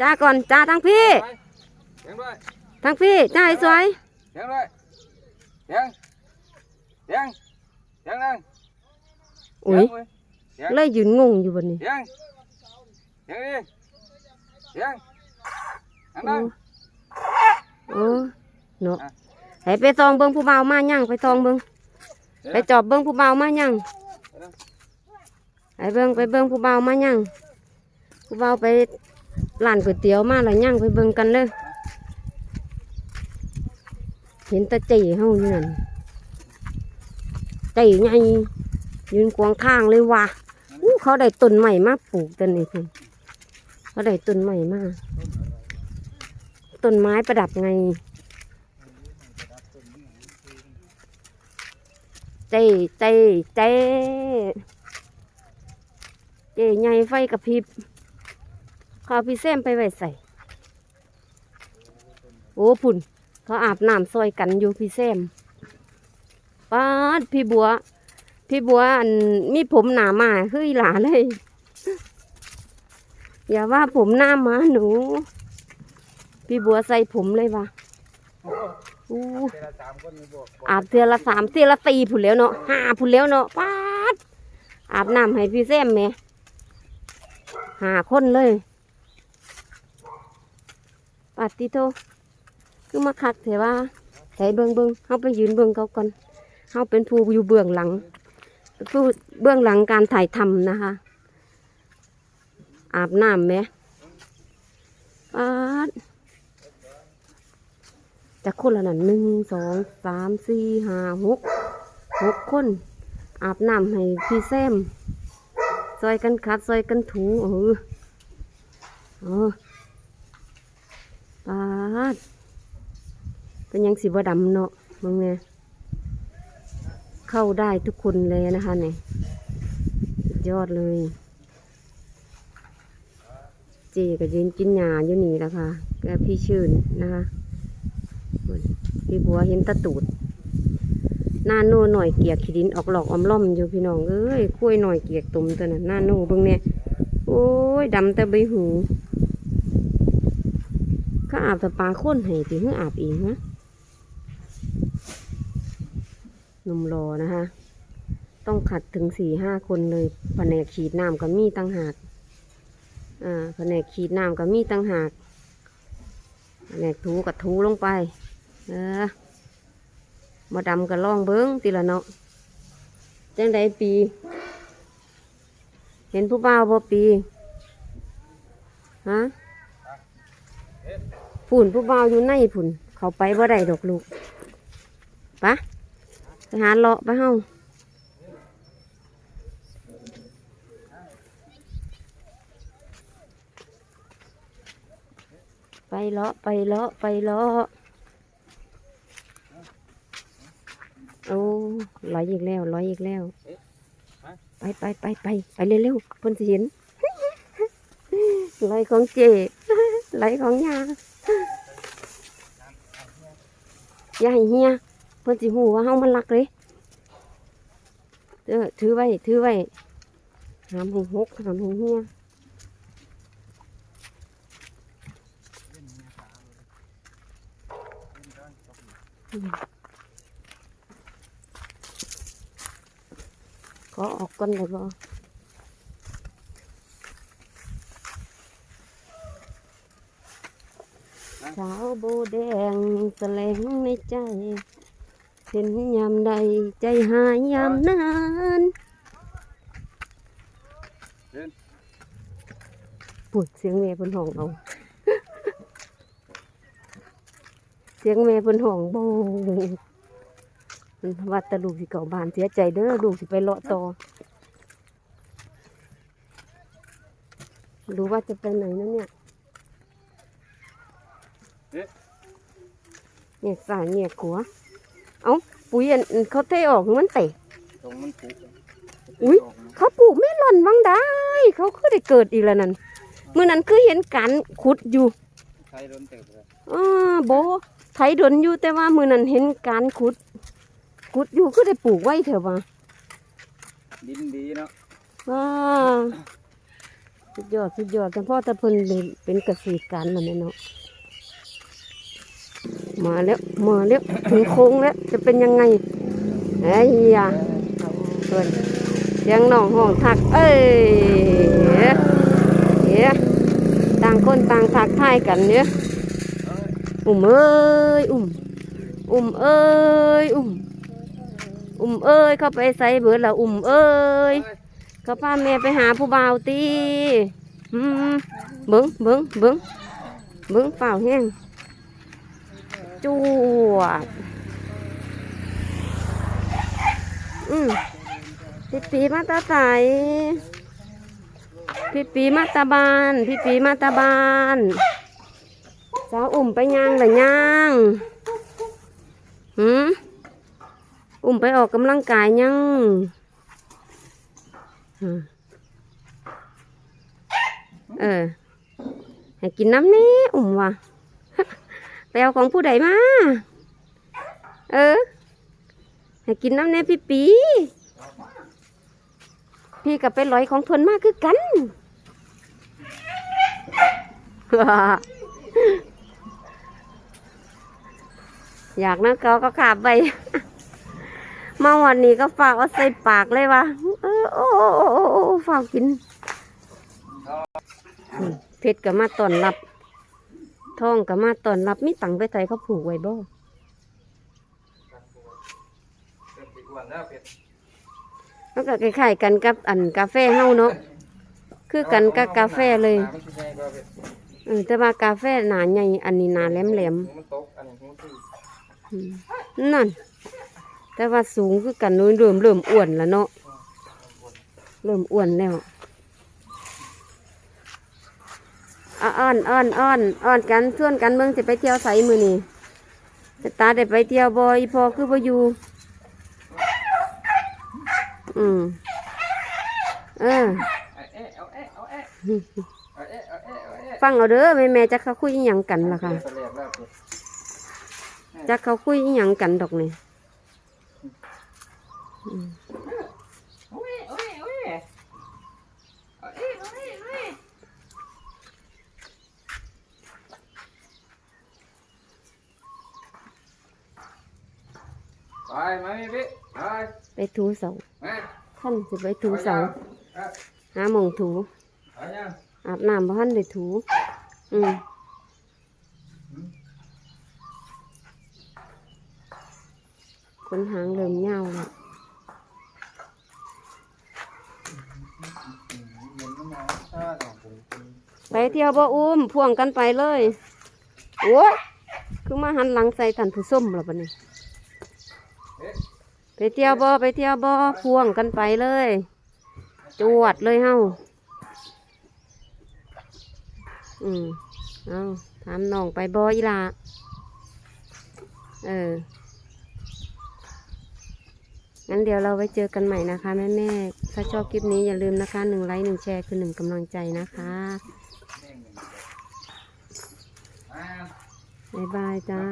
จ้าก่อนจ้าทั้งพี่เสียงด้วยทั้งพี่จ้าให้สวยเสียงด้วยเสียงเสียงเสียงดังอุ้ยเสียงเลยยืนงงอยู่บนนี้เสียงเสียงดิเสียงดังโอ้ดังโอ้เนาะให้ไปซองเบิ้งผู้เบาวมายังไปซองเบิ้งไปจอบเบิ้งผู้เบาวมายังไปเบิ้งไปเบิ้งผู้เบาวมายังผู้เบาวไป ร้านก๋วยเตี๋ยวมาแล้วยังไปเบิ้งกันเลยเห็นตะจีเฮาอยู่นั่นจีไงยืนกวางข้างเลยว่ะอู้เขาได้ต้นใหม่มาปลูกต้นนี้คุณเขาได้ต้นใหม่มาต้นไม้ประดับไงเจ๊เจ๊เจ๊เจ๊ใหญ่ไฟกระพริบ เขาพี่แซมไปไว้ใส่ โอ้พุ่น เขาอาบน้ำซอยกันอยู่พี่แซมป้าดพี่บัว พี่บัวอันมีผมหนามาเฮ้ยหลาเลย อย่าว่าผมหน้ามาหนู พี่บัวใส่ผมเลยวะอู้เสียงสาบอาบเทือละสามเทือละสี่ผุนแล้วเนาะห้าผุนแล้วเนาะป๊าดอาบน้ำให้พี่แซมแหมหาคนเลย ปาติโตคือมาคักเถอะว่าใส่เบิงเบิงเขาไปยืนเบิงเขาก่อนเขาเป็นผู้อยู่เบื้องหลังผู้เบื้องหลังการถ่ายทำนะคะ อาบน้ำไหมปาดจะคนละนั่นหนึ่งสองสามสี่ห้าหกหกคน อาบน้ำให้พี่แซมซอยกันคัดซอยกันถูเออเออ ปาดเป็นยังสีบดำเนาะมึงเนี่ยเข้าได้ทุกคนเลยนะคะเนี่ยยอดเลย เจก็ยืนกินหญ้าอยู่นี่แล้วค่ะกับพี่ชื่นนะคะพี่บัวเห็นตะตูดหน้าโน่หน่อยเกียกขีดินออกหลอกอมล่อมอยู่พี่น้องเอ้ยคุยหน่อยเกียกตุ่มตัวนั้นหน้าโน่เบิ่งเนี่ยโอ้ยดำแต่ใบหู ข้าอาบสปาข้นให้ตีเพื่ออาบเองนะหนุ่มรอนะคะ ต้องขัดถึงสี่ห้าคนเลยแผนกฉีดน้ำก็มีตั้งหากอ่าแผนกฉีดน้ำก็มีตั้งหากแผนกถูกับถูลงไป เออมาดำกันล่องเบิ้งตีละเนาะจังใดปี เห็นผู้บ่าวบ่ปีฮะ ผุ่นผู้เบาอยู่ในผุ่น เขาไปบ่ได้ดอกลูกปะไปหาเลาะไปเฮาไปเลาะไปเลาะไปเลาะโอ้ร้อยอีกแล้วร้อยอีกแล้ว ไปไปไปไปไปเร็วๆเพิ่นสิเห็นร้อยของเจร้อยของยา อย่าให้เฮียเพิ่นสิหูว่าเฮามันรักเลยเออถือไว้ ถือไว้หามห้หกหามห้เฮียขอออกก่อนได้บ่ สาวโบแดงแสลงในใจเห็นยามใดใจหายยามนั้นปวดเสียงแม่บนห้องเอาเสียงแม่บนห้องโบมันว่าแตะลูกสิเก่าบ้านเสียใจเด้อลูกสิไปเลาะต่อรู้ว่าจะไปไหนนะเนี่ย เนี่ยสายเนี่ยขัว เอ้าปุ๋ยอันอันเขาเทออกมันเตะตรงมันปุกอุ๊ยเขาปลูกเมลอนวังได้ เขาคือได้เกิดอีกแล้วนั่นเมื่อนั้นคือเห็นการขุดอยู่ใช้โดนเติบเลยอ่าโบไถดนอยู่แต่ว่ามือนั้นเห็นการขุด ขุดอยู่ก็ได้ปลูกไว้เถอะว่าดินดีเนาะว้าสุดยอดสุดยอดแต่พ่อตะเพิ่นเป็นเป็นเกษตรการมาแม่เนาะ มาแล้วมาแล้วถึงโค้งแล้วจะเป็นยังไงไอ้ยาเพิ่นเสียงน้องห้องทัก เอ้ยเฮ้ต่างคนต่างทักทายกันเนี่ยอุ่มเอ้ยอุ่มอุ่มเอ้ยอุ่มอุ่มเอ้ยเข้าไปใส่เบิดละอุ่มเอ้ยก็พาแม่ไปหาผู้บ่าวตีอืมเบิ้งเบิ้งเบิ้งเบิ้งเปล่าแห้ง จวด อืมพี่ปีมาตาใสพี่ปีมาตาบาน พี่ปีมาตาบานสาวอุ่มไปย่างหรือย่างหืมอุ่มไปออกกำลังกายยังเออ ให้กินน้ำนี่อุ่มว่ะ ไปเอาของผู้ใดมา เออ ให้กินน้ำเน่พี่ปี พี่กับไปลอยของเพิ่นมากคือกันอยากนะก็ก็ขาบไปมาวันนี้ก็ฝากเอาใส่ปากเลยวะเออโอ้โอ้โอ้โอ้โอ้ฝากกิน เพชรก็มาต้อนรับ ทองก็มาต้อนรับมีตังไปใส่เขาผูกไว้บ่เริ่มติดอ้วนแล้วก็คล้ายๆกันกับอันกาแฟเฮาเนาะ คือกันกับกาแฟเลยมันสิใหญ่กว่าเออแต่ว่ากาแฟหนาใหญ่ อันนี้หนาแหลมหูมันตกอันนี้หูมันตื้อๆนั่น แต่ว่าสูงคือกันนู้นเริ่มเริ่มอ้วนแล้วเนาะ เริ่มอ้วนแล้ว อะอ้อนอ้อนอ้อนอ้อนกันชวนกันเมืองจะไปเที่ยวไสมือนี่จะตาได้ไปเที่ยวบอยพอคือบ่อยู่อืมเออเออเออเออเออฟังเอาเด้อแม่แม่จะเขาคุยอหยังกันล่ะค่ะจะเขาคุยอหยังกันดอกนี่อืม เอาเอ๊ะเอาเอ๊ะเอาเอ๊ะเอาเอ๊ะเอาเอ๊ะเอาเอ๊ะ ไปมาพี่พี่ไปไปถูเสามาท่านสิไปถูเสาเอาหาหมองถูเอายังอาบน้ำบ่ทันได้ถู อืมขนหางเริ่มยาวแล้วเหมือนน้ำมันชาของผมไปเที่ยวบ่อุ้มพ่วงกันไปเลย โอ้ยคือมาหันหลังใส่ท่านผู้ส้มแล้วปะนี่เอ๊ะ ไปเที่ยวบ่ไปเที่ยวบ่พ่วงกันไปเลย จวดเลยเฮาอืมเอาถามน้องไปบ่อีลาเอองั้นเดี๋ยวเราไว้เจอกันใหม่นะคะแม่แม่ๆถ้าชอบคลิปนี้อย่าลืมนะคะหนึ่งไลค์หนึ่งแชร์คือหนึ่งกำลังใจนะคะบ๊ายบายจ้า